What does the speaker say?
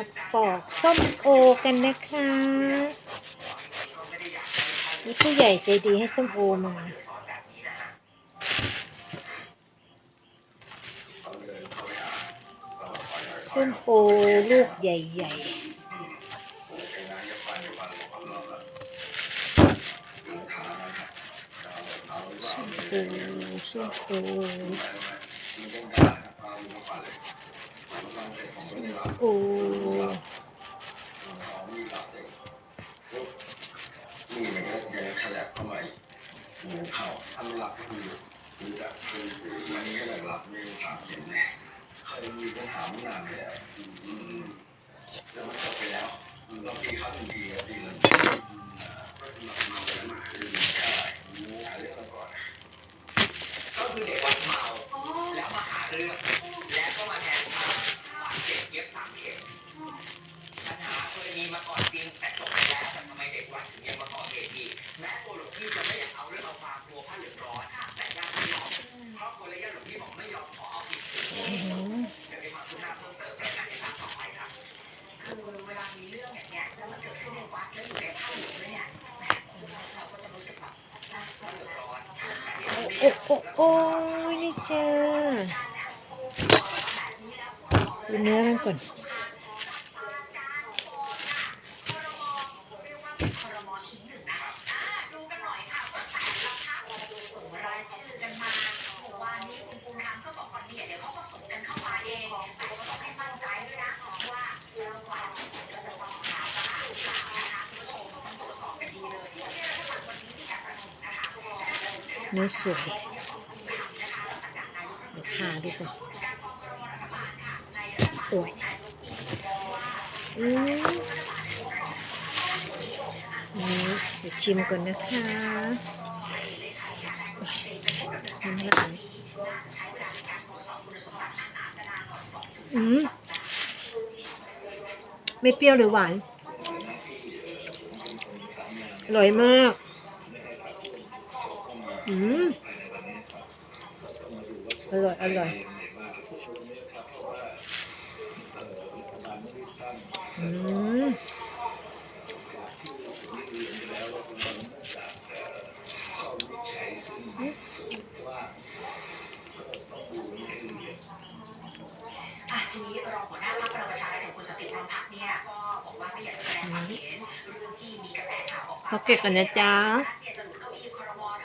มาปอกส้มโอกันนะคะนี่ผู้ใหญ่ใจดีให้ส้มโอมาส้มโอลูกใหญ่ๆส้มโอส้ม โอ้นี่มันก็ยังขยับเข้ามาอีกหมูเข่าอันหลักก็คือมีแบบคือมันก็แบบหลักมีสามเข็มแน่เคยมีปัญหามานานแล้วอืมแล้วมันจบไปแล้วบางทีเขาเป็นดีก็ดีแล้วก็คือเราเมาแล้วมาคือใช่หาเรื่องก่อน ก็คือเด็กวัดเมาแล้วมาหาเรื่อง มาก่อนจริงแต่จบไปแล้วแต่ทำไมเด็กวัดถึงยังมาก่อเหตุอีกแม้ตัวหลวงพี่จะไม่อยากเอาเรื่องเอาความกลัวผ้าเหลืองร้อนแต่ญาติไม่ยอมครอบครัวและญาติหลวงพี่บอกไม่ยอมขอเอาผิดถึงอื้อหือเดี๋ยวไปฟังคุณหน้าเพิ่มเติมในการที่ตามต่อไปครับคือเวลามีเรื่องอย่างเงี้ยแล้วมันเกิดขึ้นในวัดแล้วอยู่ในผ้าเหลืองด้วยเนี่ยแหมเราก็จะรู้สึกแบบโอ้โอ้โอ้ยนี่เจ้าดูเนื้อมันก่อน ครมชิ้นหนึ่งนะอ่าดูกันหน่อยค่ะว่าแต่ละพรรคดูส่งรายชื่อกันมาเมื่อวานนี้คุณภูมิธรรมก็บอกว่าเนี่ยเดี๋ยวเขาก็ส่งกันเข้ามาเองแต่ก็ต้องให้มั่นใจด้วยนะว่าเรากว่าเราจะต้องข่าวสะอาดข่าวนะคะคุณผู้ชมต้องตรวจสอบกันดีเลยที่วันนี้ที่การประชุมนะคะ เนื้อสวยเดี๋ยวทาดูก่อนโอ้ยอืมนี่เดี๋ยวชิมก่อนนะคะน้ำลายอืมไม่เปรี้ยวหรือหวาน อร่อยมาก อืมอร่อย อร่อย อืมอะทีนี้รองหัวหน้าพรรคพลังประชารัฐของคุณสติพร้อมพักเนี่ยก็บอกว่าไม่อยากจะแสดงความเห็นเรื่องที่มีกระแสข่าวออกมา พอเก็บกันนะจ๊ะน